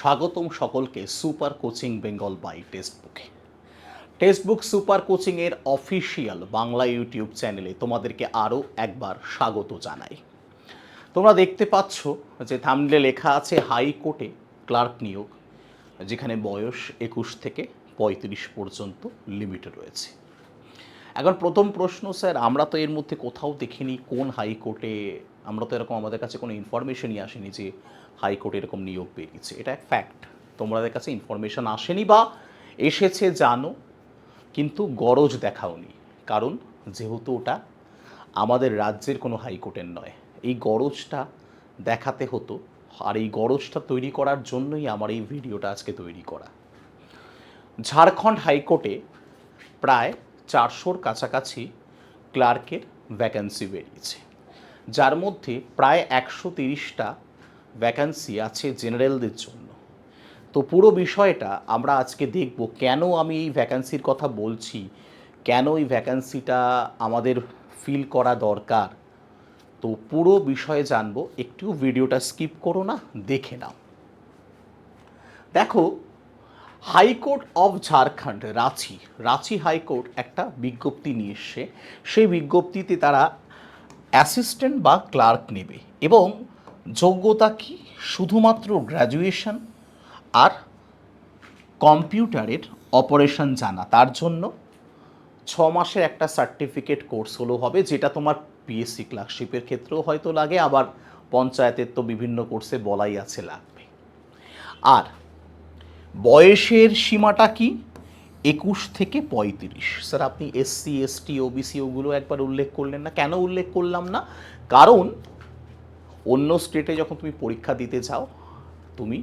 স্বাগতম সকলকে super coaching Bengal by টেক্সটবুকে। টেক্সটবুক সুপার কোচিংয়ের অফিসিয়াল বাংলা ইউটিউব চ্যানেলে তোমাদেরকে আরও একবার স্বাগত জানাই। তোমরা দেখতে পাচ্ছ যে থামলে লেখা আছে হাইকোর্টে ক্লার্ক নিয়োগ, যেখানে বয়স একুশ থেকে পঁয়ত্রিশ পর্যন্ত লিমিট রয়েছে। এখন প্রথম প্রশ্ন, স্যার, আমরা তো এর মধ্যে কোথাও দেখিনি কোন হাইকোর্টে আমরা তো এরকম আমাদের কাছে কোনো ইনফরমেশনই আসেনি যে হাইকোর্টে এরকম নিয়োগ বেরিয়েছে এটা এক ফ্যাক্ট তোমাদের কাছে ইনফরমেশন আসেনি বা এসেছে, জানো, কিন্তু গরজ দেখাওনি কারণ যেহেতু ওটা আমাদের রাজ্যের কোনো হাইকোর্টের নয়। এই গরজটা দেখাতে হতো আর এই গরজটা তৈরি করার জন্যই আমার এই ভিডিওটা আজকে তৈরি করা। ঝাড়খণ্ড হাইকোর্টে প্রায় চারশোর কাছাকাছি ক্লার্কের ভ্যাকেন্সি বেরিয়েছে। যার মধ্যে প্রায় একশো তিরিশটা ভ্যাকান্সি আছে জেনারেলদের জন্য। তো পুরো বিষয়টা আমরা আজকে দেখব কেন আমি এই ভ্যাকেন্সির কথা বলছি, কেন এই ভ্যাকেন্সিটা আমাদের ফিল করা দরকার। তো পুরো বিষয়ে জানব, একটু ভিডিওটা স্কিপ করো না, দেখে নাও। দেখো high court of Jharkhand Ranchi. Ranchi high court একটা বিজ্ঞপ্তি নিয়ে এসছে। সেই বিজ্ঞপ্তিতে তারা অ্যাসিস্ট্যান্ট বা ক্লার্ক নেবে এবং যোগ্যতা কি? শুধুমাত্র গ্র্যাজুয়েশন আর কম্পিউটারের অপারেশন জানা। তার জন্য ছ মাসের একটা সার্টিফিকেট কোর্স হলো হবে, যেটা তোমার পিএসসি ক্লার্কশিপের ক্ষেত্রেও হয়তো লাগে, আবার পঞ্চায়েতের তো বিভিন্ন কোর্সে বলাই আছে লাগবে। আর বয়সের সীমাটা কি? একুশ থেকে পঁয়ত্রিশ। স্যার, আপনি এসসি এসটি ওবিসি ওগুলো একবার উল্লেখ করলেন না। কেন উল্লেখ করলাম না? কারণ অন্য স্টেটে যখন তুমি পরীক্ষা দিতে যাও, তুমি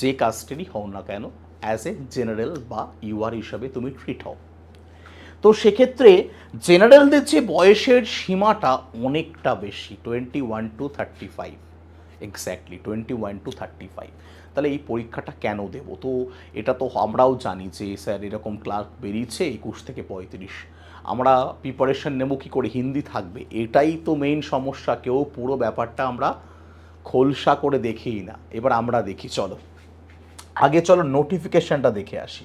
যে কাস্টেরই হও না কেন অ্যাজ এ জেনারেল বা ইউআর হিসাবে তুমি ট্রিট হও। তো সেক্ষেত্রে জেনারেলদের যে বয়সের সীমাটা অনেকটা বেশি twenty one to thirty five exactly twenty one to thirty five তাহলে এই পরীক্ষাটা কেন দেবো? তো এটা তো আমরাও জানি যে স্যার এরকম ক্লার্ক বেরিয়েছে একুশ থেকে পঁয়ত্রিশ। আমরা প্রিপারেশন নেব কী করে? হিন্দি থাকবে। এটাই তো মেইন সমস্যা। কেউ পুরো ব্যাপারটা আমরা খোলসা করে দেখেই না। এবার আমরা দেখি, চলো। আগে চলো নোটিফিকেশনটা দেখে আসি।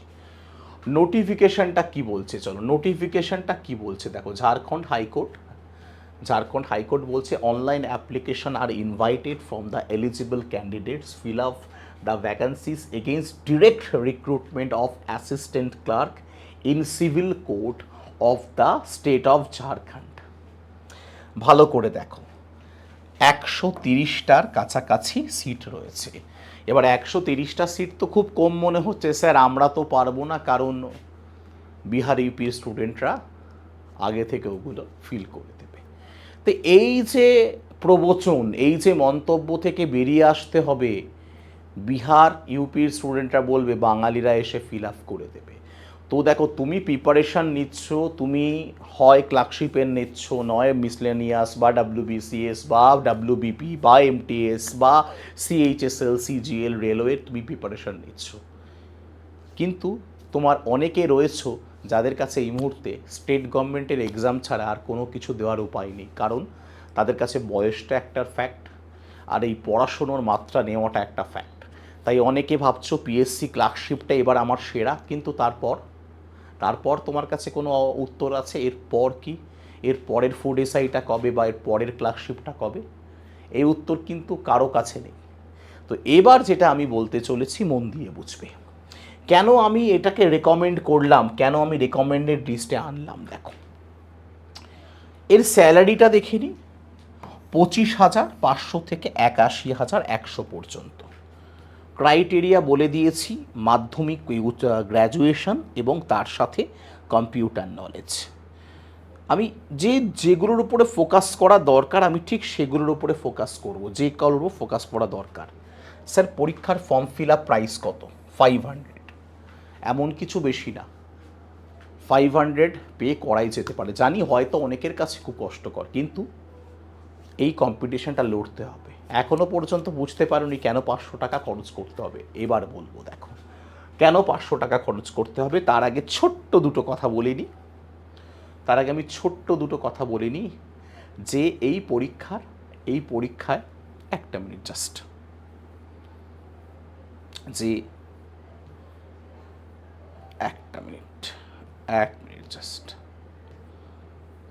নোটিফিকেশনটা কি বলছে? চলো নোটিফিকেশনটা কি বলছে? দেখো, Jharkhand high court Jharkhand high court বলছে online application are invited from the eligible candidates fill up the vacancies against direct recruitment of assistant clerk in civil court of the state of Jharkhand ভালো করে দেখো। একশো তিরিশটার কাছাকাছি seat রয়েছে। এবার একশো তিরিশটা সিট তো খুব কম মনে হচ্ছে, স্যার, আমরা তো পারব না, কারণ বিহার ইউপির স্টুডেন্টরা আগে থেকে ওগুলো ফিল করে দেবে। তো এই যে প্রবচন, এই যে মন্তব্য থেকে বেরিয়ে আসতে হবে বিহার ইউপির স্টুডেন্টরা বলবে, বাঙালিরা এসে ফিল আপ করে দেবে। তো দেখো, তুমি প্রিপারেশান নিচ্ছ, তুমি হয় ক্লার্কশিপের নিচ্ছ, নয় মিসলেনিয়াস বা ডাব্লিউবিসিএস বা ডাব্লিউবিপি বা এমটিএস বা সিএইচএসএল সিজিএল রেলওয়ে তুমি প্রিপারেশান নিচ্ছ। কিন্তু তোমার অনেকে রয়েছ যাদের কাছে এই মুহূর্তে স্টেট গভর্নমেন্টের এক্সাম ছাড়া আর কোনো কিছু দেওয়ার উপায় নেই। কারণ তাদের কাছে বয়সটা একটা ফ্যাক্ট আর এই পড়াশুনোর মাত্রা নেওয়াটা একটা ফ্যাক্ট তাই অনেকে ভাবছ পিএসসি ক্লার্কশিপটা এবার আমার সেরা, কিন্তু তারপর? তারপর তোমার কাছে কোনো উত্তর আছে? এর পর কি? এর পরের ফুড এসআইটা কবে বা এর পরের ক্লার্কশিপটা কবে? এই উত্তর কিন্তু কারও কাছে নেই। তো এবার যেটা আমি বলতে চলেছি, মন দিয়ে বুঝবে। কেন আমি এটাকে রেকমেন্ড করলাম? কেন আমি রেকমেন্ডেড লিস্টে আনলাম? দেখো। এর স্যালারিটা দেখে নিই পঁচিশ হাজার পাঁচশো থেকে একাশি হাজার একশো পর্যন্ত। ক্রাইটেরিয়া বলে দিয়েছি, মাধ্যমিক গ্র্যাজুয়েশন এবং তার সাথে কম্পিউটার নলেজ আমি যে যেগুলোর উপরে ফোকাস করা দরকার, আমি ঠিক সেগুলোর উপরে ফোকাস করব, যে কারোর ফোকাস করা দরকার। স্যার, পরীক্ষার ফর্ম ফিল আপ প্রাইস কত? ফাইভ হান্ড্রেড এমন কিছু বেশি না। ফাইভ হান্ড্রেড পে করাই যেতে পারে। জানি হয়তো অনেকের কাছে খুব কষ্টকর, কিন্তু এই কম্পিটিশনটা লড়তে হবে। এখনও পর্যন্ত বুঝতে পারোনি কেন পাঁচশো টাকা খরচ করতে হবে। এবার বলব, দেখো, কেন পাঁচশো টাকা খরচ করতে হবে? তার আগে ছোট্ট দুটো কথা বলে নিই তার আগে আমি ছোট্ট দুটো কথা বলে নিই যে এই পরীক্ষার, এই পরীক্ষায় একটা মিনিট জাস্ট যে একটা মিনিট, এক মিনিট জাস্ট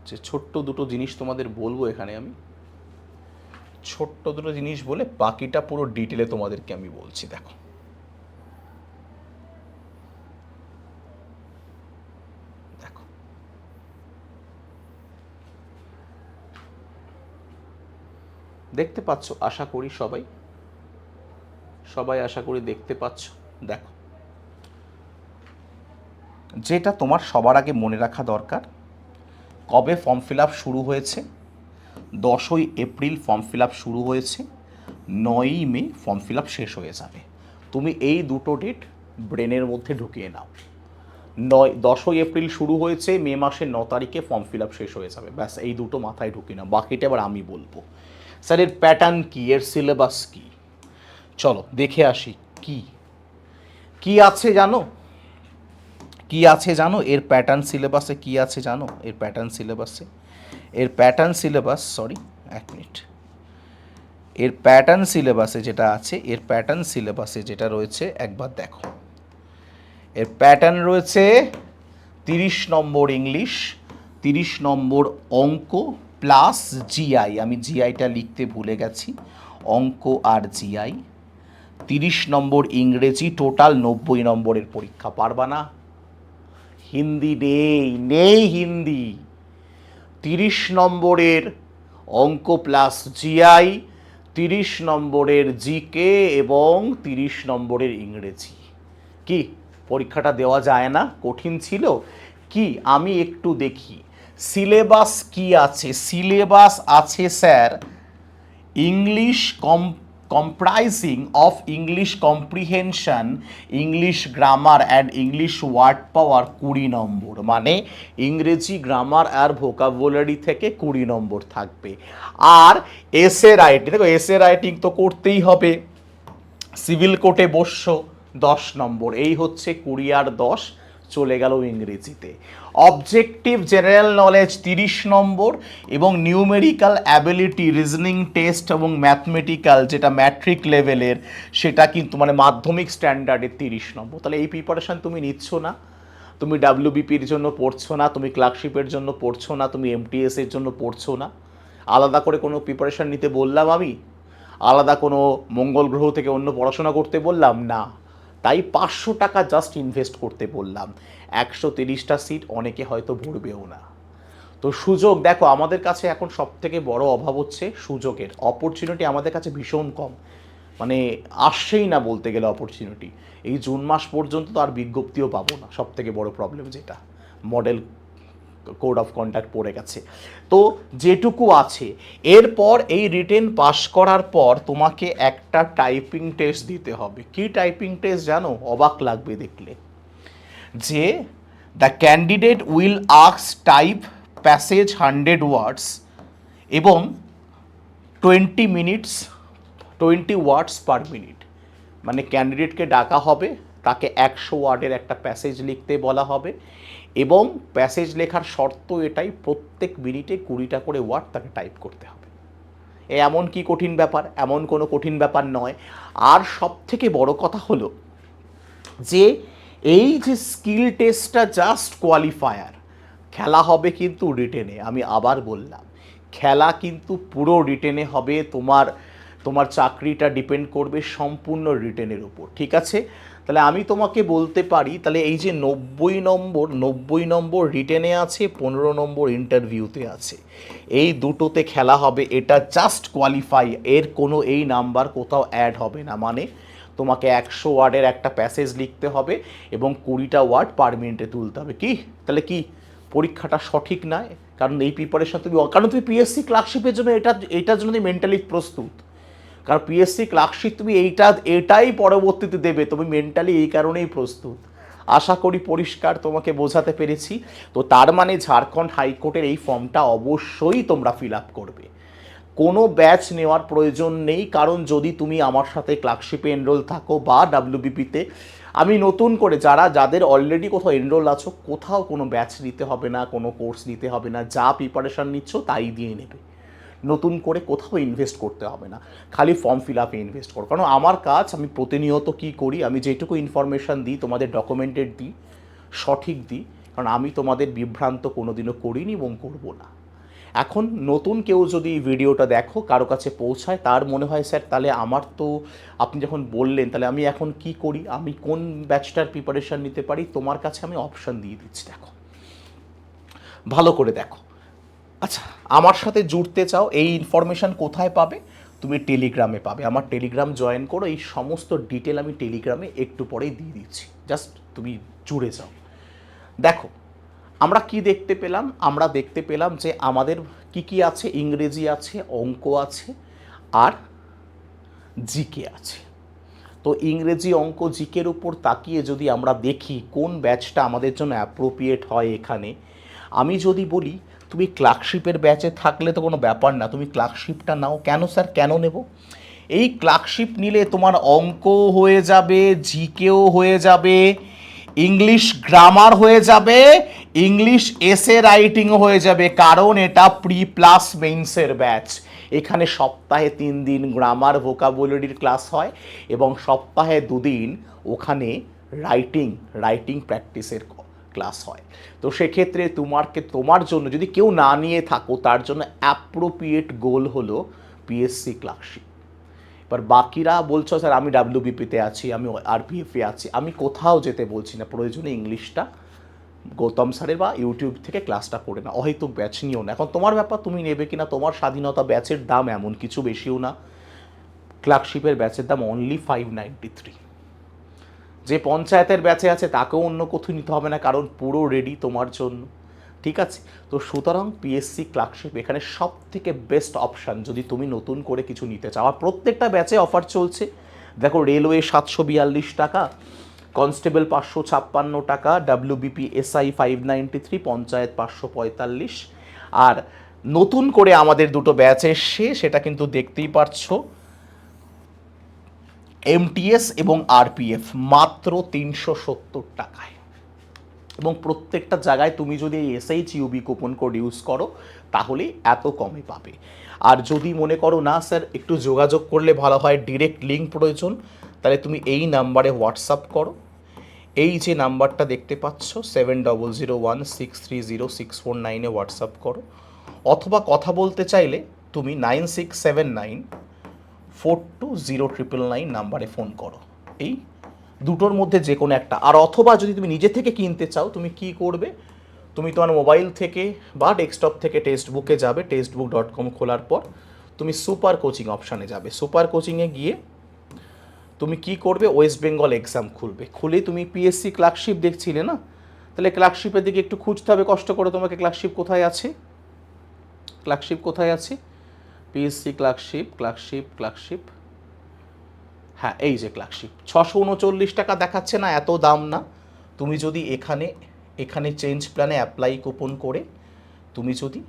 যে ছোট্ট দুটো জিনিস তোমাদের বলব এখানে আমি। ছোট্ট দুটো জিনিস বলে বাকিটা পুরো ডিটেলে তোমাদেরকে আমি বলছি, দেখো। দেখো। দেখতে পাচ্ছ, আশা করি সবাই? সবাই আশা করি দেখতে পাচ্ছ? দেখো। যেটা তোমার সবার আগে মনে রাখা দরকার, কবে ফর্ম ফিল আপ শুরু হয়েছে দশই এপ্রিল ফর্ম ফিল আপ শুরু হয়েছে, নয়ই মে ফর্ম ফিল আপ শেষ হয়ে যাবে। তুমি এই দুটো ডেট ব্রেনের মধ্যে ঢুকিয়ে নাও। নয়, দশই এপ্রিল শুরু হয়েছে, মে মাসের ন তারিখে ফর্ম ফিল আপ শেষ হয়ে যাবে। ব্যাস, এই দুটো মাথায় ঢুকিয়ে নাও। বাকিটা এবার আমি বলব। স্যার এর প্যাটার্ন কী? এর সিলেবাস কী? চলো, দেখে আসি কি। কি আছে জানো? কি আছে জানো? এর প্যাটার্ন সিলেবাসে কি আছে জানো? এর প্যাটার্ন সিলেবাসে এর প্যাটার্ন সিলেবাস সরি এক মিনিট এর প্যাটার্ন সিলেবাসে যেটা আছে, এর প্যাটার্ন সিলেবাসে যেটা রয়েছে, একবার দেখো। এর প্যাটার্ন রয়েছে তিরিশ নম্বর ইংলিশ, তিরিশ নম্বর অঙ্ক প্লাস জিআই আমি জিআইটা লিখতে ভুলে গেছি, অঙ্ক আর জিআই তিরিশ নম্বর ইংরেজি টোটাল নব্বই নম্বরের পরীক্ষা, পারবা না? হিন্দি নেই নেই হিন্দি। তিরিশ নম্বরের অঙ্ক প্লাস জিআই তিরিশ নম্বরের জিকে এবং তিরিশ নম্বরের ইংরেজি। কি? পরীক্ষাটা দেওয়া যায় না? কঠিন ছিল? কি? আমি একটু দেখি। সিলেবাস কি আছে? সিলেবাস আছে, স্যার ইংলিশ কম comprising of English comprehension, English grammar and English word power কুড়ি নম্বর। মানে ইংরেজি গ্রামার আর ভোকাবুলারি থেকে কুড়ি নম্বর থাকবে। আর এসে রাইটিং দেখো এসে রাইটিং তো করতেই হবে। সিভিল কোর্টে বসছ দশ নম্বর। এই হচ্ছে কুড়ি আর দশ। চলে গেল ইংরেজিতে। অবজেক্টিভ জেনারেল নলেজ তিরিশ নম্বর এবং নিউমেরিক্যাল অ্যাবিলিটি রিজনিং টেস্ট এবং ম্যাথমেটিক্যাল যেটা ম্যাট্রিক লেভেলের সেটা কিন্তু মানে মাধ্যমিক স্ট্যান্ডার্ডের তিরিশ নম্বর। তাহলে এই প্রিপারেশান তুমি নিচ্ছ না। তুমি ডাব্লিউবিপির জন্য পড়ছো না, তুমি ক্লার্কশিপের জন্য পড়ছো না, তুমি এমটিএস এর জন্য পড়ছো না। আলাদা করে কোনো প্রিপারেশান নিতে বললাম আমি? আলাদা কোনো মঙ্গল গ্রহ থেকে অন্য পড়াশোনা করতে বললাম? না। তাই পাঁচশো টাকা জাস্ট ইনভেস্ট করতে বললাম। একশো তিরিশটা সিট অনেকে হয়তো ভরবেও না। তো সুযোগ, দেখো, আমাদের কাছে এখন সব থেকে বড় অভাব হচ্ছে সুযোগের। অপরচুনিটি আমাদের কাছে ভীষণ কম। মানে আসছেই না বলতে গেলে অপরচুনিটি এই জুন মাস পর্যন্ত তো আর বিজ্ঞপ্তিও পাবো না। সব থেকে বড় প্রবলেম যেটা। মডেল কোড অফ কন্ডাক্ট পড়ে গেছে। তো যেটুকু আছে, এরপর এই রিটেন পাস করার পর তোমাকে একটা টাইপিং টেস্ট দিতে হবে। কি টাইপিং টেস্ট জানো? অবাক লাগবে দেখলে। যে দ্য ক্যান্ডিডেট উইল আক্স টাইপ প্যাসেজ হান্ড্রেড ওয়ার্ডস এবং twenty minutes twenty words per minute মানে ক্যান্ডিডেটকে ডাকা হবে, তাকে একশো ওয়ার্ডের একটা প্যাসেজ লিখতে বলা হবে। এবং প্যাসেজ লেখার শর্ত এটাই, প্রত্যেক মিনিটে কুড়িটা করে ওয়ার্ড তাকে টাইপ করতে হবে। এ এমন কি কঠিন ব্যাপার? এমন কোনো কঠিন ব্যাপার নয়। আর সব থেকে বড় কথা হলো যে, এই যে স্কিল টেস্টটা জাস্ট কোয়ালিফায়ার খেলা হবে কিন্তু রিটেনে আমি আবার বললাম। খেলা কিন্তু পুরো রিটেনে হবে, তোমার তোমার চাকরিটা ডিপেন্ড করবে সম্পূর্ণ রিটেনের উপর, ঠিক আছে? তাহলে আমি তোমাকে বলতে পারি, তাহলে এই যে নব্বই নম্বর নব্বই নম্বর রিটেনে আছে, পনেরো নম্বর ইন্টারভিউতে আছে। এই দুটোতে খেলা হবে, এটা জাস্ট কোয়ালিফাই এর কোনো এই নাম্বার কোথাও অ্যাড হবে না। মানে তোমাকে একশো ওয়ার্ডের একটা প্যাসেজ লিখতে হবে এবং কুড়িটা ওয়ার্ড পার মিনিটে তুলতে হবে। কি? তাহলে কি? পরীক্ষাটা সঠিক নয়? কারণ এই প্রিপারেশন তুমি, কারণ তুমি পিএসসি ক্লার্কশিপের জন্য এটা, এটার জন্য তুমি মেন্টালি প্রস্তুত। কারণ পিএসসি ক্লার্কশিপ তুমি এইটা, এটাই পরবর্তীতে দেবে। তুমি মেন্টালি এই কারণেই প্রস্তুত। আশা করি পরিষ্কার তোমাকে বোঝাতে পেরেছি। তো তার মানে ঝাড়খণ্ড হাইকোর্টের এই ফর্মটা অবশ্যই তোমরা ফিল আপ করবে। কোনো ব্যাচ নেওয়ার প্রয়োজন নেই, কারণ যদি তুমি আমার সাথে ক্লার্কশিপে এনরোল থাকো বা ডাব্লিউবিপিতে আমি নতুন করে যারা, যাদের অলরেডি কোথাও এনরোল আছো, কোথাও কোনো ব্যাচ নিতে হবে না, কোনো কোর্স নিতে হবে না, যা প্রিপারেশান নিচ্ছ তাই দিয়ে নেবে। নতুন করে কোথাও ইনভেস্ট করতে হবে না। খালি ফর্ম ফিল আপে ইনভেস্ট করো। কারণ আমার কাজ, আমি প্রতিনিয়ত কী করি, আমি যেটুকু ইনফরমেশান দিই, তোমাদের ডকুমেন্টেড দিই, সঠিক দিই, কারণ আমি তোমাদের বিভ্রান্ত কোনোদিনও করিনি এবং করব না। এখন নতুন কেউ যদি ভিডিওটা দেখো, কারও কাছে পৌঁছায়, তার মনে হয়, স্যার, তাহলে আমার তো, আপনি যখন বললেন, তাহলে আমি এখন কি করি? আমি কোন ব্যাচটার প্রিপারেশান নিতে পারি? তোমার কাছে আমি অপশান দিয়ে দিচ্ছি, দেখো। ভালো করে দেখো। আচ্ছা আমার সাথে জুড়তে চাও, এই ইনফরমেশান কোথায় পাবে? তুমি টেলিগ্রামে পাবে। আমার টেলিগ্রাম জয়েন করো, এই সমস্ত ডিটেল আমি টেলিগ্রামে একটু পরেই দিয়ে দিচ্ছি। জাস্ট তুমি জুড়ে যাও। দেখো, আমরা কি দেখতে পেলাম? আমরা দেখতে পেলাম যে আমাদের কি কি আছে? ইংরেজি আছে, অঙ্ক আছে, আর জিকে আছে। তো ইংরেজি অঙ্ক জিকের উপর তাকিয়ে যদি আমরা দেখি কোন ব্যাচটা আমাদের জন্য অ্যাপ্রোপ্রিয়েট হয় এখানে, আমি যদি বলি তুমি ক্লার্কশিপের ব্যাচে থাকলে তো কোনো ব্যাপার না। তুমি ক্লার্কশিপটা নাও। কেন স্যার কেন নেব? এই ক্লার্কশিপ নিলে তোমার অঙ্ক হয়ে যাবে জিকেও হয়ে যাবে ইংলিশ গ্রামার হয়ে যাবে ইংলিশ এসে রাইটিংও হয়ে যাবে। কারণ এটা প্রি প্লাস মেইনসের ব্যাচ এখানে সপ্তাহে তিন দিন গ্রামার ভোকাবুলারির ক্লাস হয় এবং সপ্তাহে দুদিন ওখানে রাইটিং রাইটিং প্র্যাকটিসের ক্লাস হয়। তো সেক্ষেত্রে তোমারকে, তোমার জন্য, যদি কেউ না নিয়ে থাকো, তার জন্য অ্যাপ্রোপ্রিয়েট গোল হলো পিএসসি ক্লার্কশিপ এবার বাকিরা বলছো, স্যার, আমি ডাব্লিউবিপিতে আছি, আমি আরপিএফে আছি, আমি কোথাও যেতে বলছি না, প্রয়োজনে ইংলিশটা গৌতম স্যারের বা ইউটিউব থেকে ক্লাসটা করে না অহেতুক ব্যাচ নিও না। এখন তোমার ব্যাপার তুমি নেবে কিনা, তোমার স্বাধীনতা ব্যাচের দাম এমন, কিছু বেশিও না। ক্লার্কশিপের ব্যাচের দাম অনলি ফাইভ নাইনটি থ্রি যে পঞ্চায়েতের ব্যাচে আছে, তাকেও অন্য কোথাও নিতে হবে না, কারণ পুরো রেডি তোমার জন্য। ঠিক আছে? তো সুতরাং পিএসসি ক্লার্কশিপ এখানে সব থেকে বেস্ট অপশান যদি তুমি নতুন করে কিছু নিতে চাও। আর প্রত্যেকটা ব্যাচে অফার চলছে। দেখো রেলওয়ে সাতশো বিয়াল্লিশ টাকা কনস্টেবল পাঁচশো ছাপ্পান্ন টাকা WBP SI five ninety three panchayat পাঁচশো পঁয়তাল্লিশ। আর নতুন করে আমাদের দুটো ব্যাচ এসছে, সেটা কিন্তু দেখতেই পারছ। এমটিএস এবং আরপিএফ মাত্র তিনশো সত্তর টাকায়। এবং প্রত্যেকটা জায়গায় তুমি যদি এই SH UB coupon code use করো, তাহলে এত কমে পাবে। আর যদি মনে করো, না স্যার, একটু যোগাযোগ করলে ভালো হয় ডিরেক্ট লিঙ্ক প্রয়োজন, তাহলে তুমি এই নাম্বারে হোয়াটসঅ্যাপ করো। এই যে নাম্বারটা দেখতে পাচ্ছ seven double zero one six three zero six four নাইনে হোয়াটসঅ্যাপ করো। অথবা কথা বলতে চাইলে তুমি nine six seven nine four two zero triple nine নাম্বারে ফোন করো। এই দুটোর মধ্যে যে কোনো একটা। আর অথবা যদি তুমি নিজে থেকে কিনতে চাও, তুমি কি করবে? তুমি তোমার মোবাইল থেকে বা ডেস্কটপ থেকে টেক্সট বুকে যাবে টেক্সট বুক ডট কম খোলার পর তুমি সুপার কোচিং অপশানে যাবে। সুপার কোচিংয়ে গিয়ে তুমি কি করবে? ওয়েস্ট বেঙ্গল এক্সাম খুলবে। খুলে তুমি পিএসসি ক্লার্কশিপ দেখছিলে না? তাহলে ক্লার্কশিপের দিকে একটু খুঁজতে হবে, কষ্ট করে। তোমাকে ক্লার্কশিপ কোথায় আছে? ক্লার্কশিপ কোথায় আছে? পিএসসি ক্লার্কশিপ ক্লার্কশিপ ক্লার্কশিপ হ্যাঁ এই যে ক্লার্কশিপ ছশো উনচল্লিশ টাকা দেখাচ্ছে না, এত দাম না। তুমি যদি এখানে এখানে চেঞ্জ প্ল্যানে অ্যাপ্লাই কুপন করে, তুমি যদি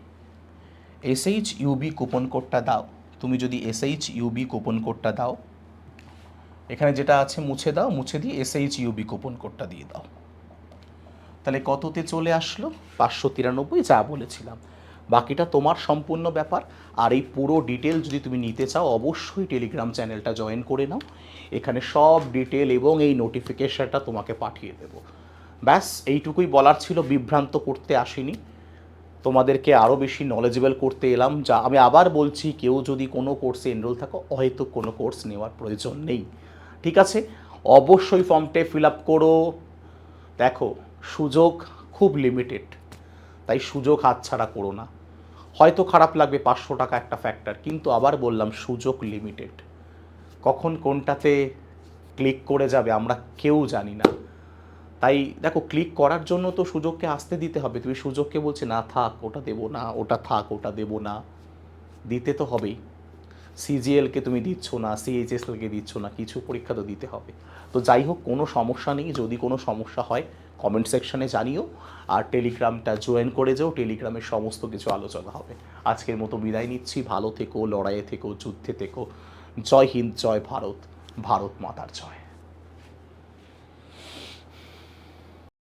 এসএইচ ইউবি কুপন কোডটা দাও, তুমি যদি এসএইচ ইউবি কুপন কোডটা দাও, এখানে যেটা আছে মুছে দাও, মুছে দিয়ে এসএইচ ইউবি কুপন কোডটা দিয়ে দাও। তাহলে কততে চলে আসলো? পাঁচশো তিরানব্বই, যা বলেছিলাম। বাকিটা তোমার সম্পূর্ণ ব্যাপার। আর এই পুরো ডিটেল যদি তুমি নিতে চাও, অবশ্যই টেলিগ্রাম চ্যানেলটা জয়েন করে নাও। এখানে সব ডিটেল এবং এই নোটিফিকেশনটা তোমাকে পাঠিয়ে দেবো। ব্যাস, এইটুকুই বলার ছিল, বিভ্রান্ত করতে আসিনি। তোমাদেরকে আরও বেশি নলেজেবল করতে এলাম। যা, আমি আবার বলছি, কেউ যদি কোনো কোর্সে এনরোল থাকো, হয়তো কোনো কোর্স নেওয়ার প্রয়োজন নেই। ঠিক আছে? অবশ্যই ফর্মটে ফিল আপ করো। দেখো, সুযোগ খুব লিমিটেড তাই সুযোগ হাতছাড়া করো না। হয়তো খারাপ লাগবে পাঁচশো টাকা একটা ফ্যাক্টর কিন্তু আবার বললাম সুযোগ লিমিটেড কখন কোনটাতে ক্লিক করে যাবে আমরা কেউ জানি না। তাই দেখো ক্লিক করার জন্য তো সুযোগকে আসতে দিতে হবে। তুমি সুযোগকে বলছে, না থাক, ওটা দেবো না, ওটা থাক, ওটা দেবো না। দিতে তো হবেই। সিজিএলকে তুমি দিচ্ছ না সিএইচএসএলকে দিচ্ছ না, কিছু পরীক্ষা তো দিতে হবে। তো যাই হোক, কোনো সমস্যা নেই। যদি কোনো সমস্যা হয় কমেন্ট সেকশনে জানিও, আর টেলিগ্রামটা জয়েন করে যাও টেলিগ্রামের সমস্ত কিছু আলোচনা হবে। আজকের মতো বিদায় নিচ্ছি, ভালো থেকো, লড়াইয়ে থেকো, যুদ্ধে থেকো। জয় হিন্দ, জয় ভারত ভারত মাতার জয়।